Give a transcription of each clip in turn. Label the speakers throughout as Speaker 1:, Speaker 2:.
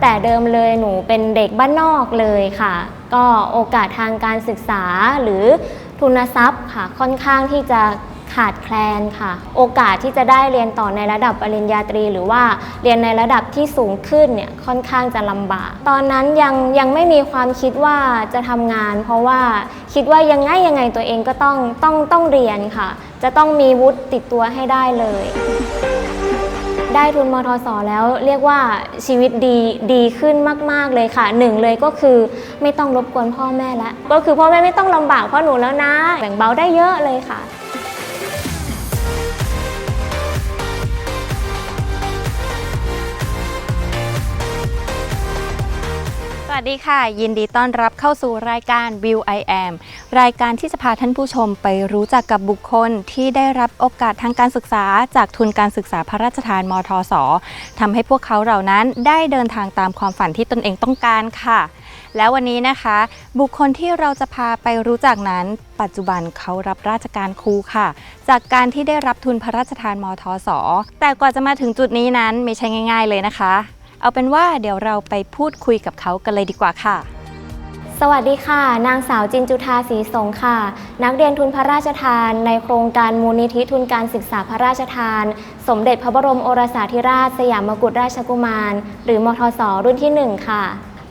Speaker 1: แต่เดิมเลยหนูเป็นเด็กบ้านนอกเลยค่ะ ก็โอกาสทางการศึกษาหรือทุนทรัพย์ค่ะค่อนข้างที่จะขาดแคลนค่ะ โอกาสที่จะได้เรียนต่อในระดับปริญญาตรี หรือว่าเรียนในระดับที่สูงขึ้นเนี่ยค่อนข้างจะลำบาก ตอนนั้นยังยังไม่มีความคิดว่าจะทำงาน เพราะว่าคิดว่ายังไงยังไงตัวเองก็ต้องต้องต้องเรียนค่ะ จะต้องมีวุฒิติดตัวให้ได้เลย ได้ทุนมทสแล้ว เรียกว่าชีวิตดีดีขึ้นมาก ๆ เลยค่ะหนึ่งเลยก็คือไม่ต้องรบกวนพ่อแม่แล้วก็คือพ่อแม่ไม่ต้องลำบากเพราะหนูแล้วนะแบ่งเบาได้เยอะเลยค่ะ
Speaker 2: วัสดีค่ะ ยินดีต้อนรับเข้าสู่รายการ View I Am รายการที่จะพาท่านผู้ชมไปรู้จักกับบุคคลที่ได้รับโอกาสทางการศึกษา จากทุนการศึกษาพระราชทานมทสทำให้พวกเขาเหล่านั้นได้เดินทางตามความฝันที่ตนเองต้องการค่ะ แล้ววันนี้นะคะ บุคคลที่เราจะพาไปรู้จักนั้น ปัจจุบันเขารับราชการครูค่ะ จากการที่ได้รับทุนพระราชทานมทสแต่กว่าจะมาถึงจุดนี้นั้นไม่ใช่ง่าย ๆ เลยนะคะ เอาเป็นว่าเดี๋ยวเราไปพูดคุยกับเขากันเลยดีกว่าค่ะ
Speaker 1: สวัสดีค่ะ นางสาวจินจุธาศรีสงค่ะ นักเรียนทุนพระราชทาน ในโครงการมูลนิธิทุนการศึกษาพระราชทาน สมเด็จพระบรมโอรสาธิราช สยามกุฎราชกุมาร หรือมทสรุ่นที่ 1 ค่ะ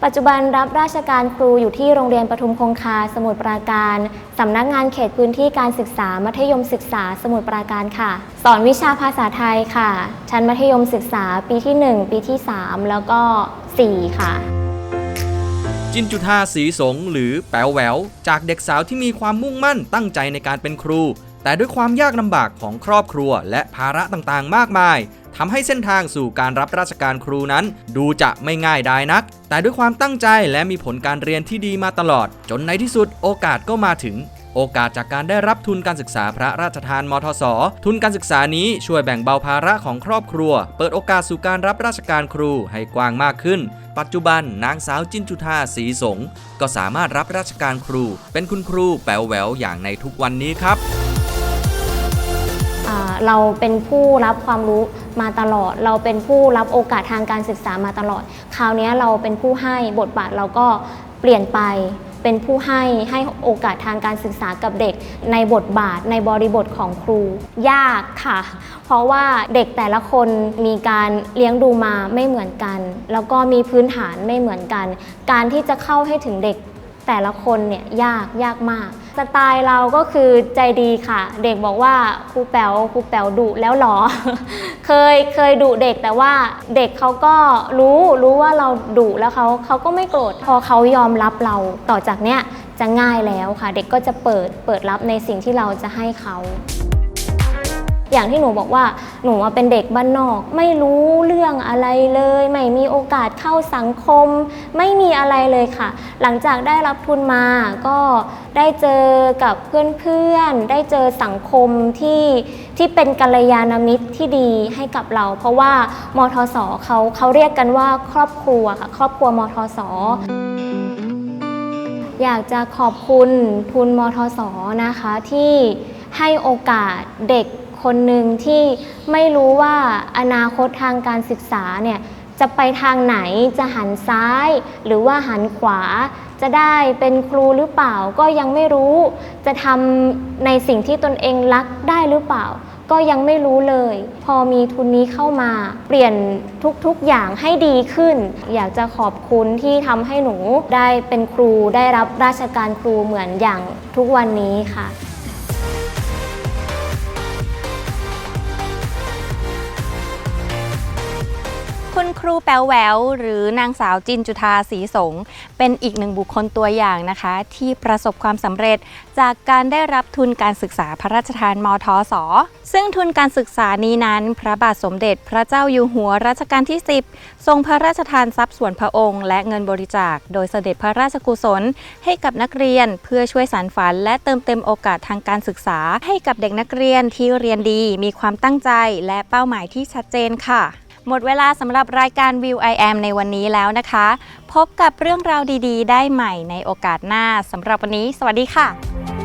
Speaker 1: ปัจจุบันรับราชการครูอยู่ที่โรงเรียนปทุมคงคา สมุทรปราการ สำนักงานเขตพื้นที่การศึกษา มัธยมศึกษา สมุทรปราการค่ะ สอนวิชาภาษาไทยค่ะ ชั้นมัธยมศึกษาปีที่ 1 ปีที่ 3 แล้วก็ 4 ค่ะ
Speaker 3: จินจุธาสีสงหรือแป๋วแหวว จากเด็กสาวที่มีความมุ่งมั่นตั้งใจในการเป็นครู แต่ด้วยความยากลำบากของครอบครัว และภาระต่างๆ มากมาย ทำให้เส้นทางสู่การรับราชการครูนั้น ดูจะไม่ง่ายได้นัก แต่ด้วยความตั้งใจและมีผลการเรียนที่ดีมาตลอด จนในที่สุดโอกาสก็มาถึงโอกาสจากการได้รับทุนการศึกษาพระราชทานมทสทุนการศึกษานี้ช่วยแบ่งเบาภาระของครอบครัว เปิดโอกาสสู่การรับราชการครูให้กว้างมากขึ้น ปัจจุบันนางสาวจินจุธาศรีสงก็สามารถรับราชการครู เป็นคุณครูแป๋วแหววอย่างในทุกวันนี้ครับ
Speaker 1: เราเป็นผู้รับความรู้มาตลอด เราเป็นผู้รับโอกาสทางการศึกษามาตลอด คราวนี้เราเป็นผู้ให้บทบาทเราก็เปลี่ยนไปเป็นผู้ให้ให้โอกาสทางการศึกษากับเด็ก ในบทบาทในบริบทของครู ยากค่ะ เพราะว่าเด็กแต่ละคนมีการเลี้ยงดูมาไม่เหมือนกัน แล้วก็มีพื้นฐานไม่เหมือนกัน การที่จะเข้าให้ถึงเด็กแต่ละคนเนี่ยยากยากมาก สไตล์เราก็คือใจดีค่ะ เด็กบอกว่าครูแป๋วครูแป๋วดุแล้วหรอ เคยเคยดุเด็กแต่ว่าเด็กเขาก็รู้รู้ว่าเราดุแล้วเขาเขาก็ไม่โกรธพอเขายอมรับเราต่อจากเนี้ยจะง่ายแล้วค่ะ เด็กก็จะเปิดเปิดรับในสิ่งที่เราจะให้เขา อย่างที่หนูบอกว่าหนูเป็นเด็กบ้านนอก ไม่รู้เรื่องอะไรเลย ไม่มีโอกาสเข้าสังคม ไม่มีอะไรเลยค่ะ หลังจากได้รับทุนมาก็ได้เจอกับเพื่อนๆ ได้เจอสังคมที่ที่เป็นกัลยาณมิตรที่ดีให้กับเรา เพราะว่ามทสเขาเขาเรียกกันว่าครอบครัวค่ะ ครอบครัวมทสอยากจะขอบคุณทุนมทสนะคะที่ให้โอกาสเด็ก คนหนึ่งที่ไม่รู้ว่าอนาคตทางการศึกษาเนี่ยจะไปทางไหนจะหันซ้าย หรือว่าหันขวา จะได้เป็นครูหรือเปล่าก็ยังไม่รู้ จะทำในสิ่งที่ตนเองรักได้หรือเปล่า ก็ยังไม่รู้เลย พอมีทุนนี้เข้ามา เปลี่ยนทุกๆอย่างให้ดีขึ้น อยากจะขอบคุณที่ทำให้หนูได้เป็นครูได้รับราชการครูเหมือนอย่างทุกวันนี้ค่ะ
Speaker 2: คุณครูแป๋วแหววหรือนางสาวจินจุธาศรีสง เป็นอีกหนึ่งบุคคลตัวอย่างนะคะ ที่ประสบความสำเร็จจากการได้รับทุนการศึกษาพระราชทานมทสซึ่งทุนการศึกษานี้นั้น พระบาทสมเด็จพระเจ้าอยู่หัวรัชกาลที่ 10 ทรงพระราชทานทรัพย์ส่วนพระองค์ และเงินบริจาค โดยเสด็จพระราชกุศล ให้กับนักเรียนเพื่อช่วยสานฝัน และเติมเต็มโอกาสทางการศึกษา ให้กับเด็กนักเรียนที่เรียนดีมีความตั้งใจและเป้าหมายที่ชัดเจนค่ะ หมดเวลาสำหรับรายการ View I Am ในวันนี้แล้วนะคะ พบกับเรื่องราวดี ๆ ได้ใหม่ในโอกาสหน้าสำหรับวันนี้ สวัสดีค่ะ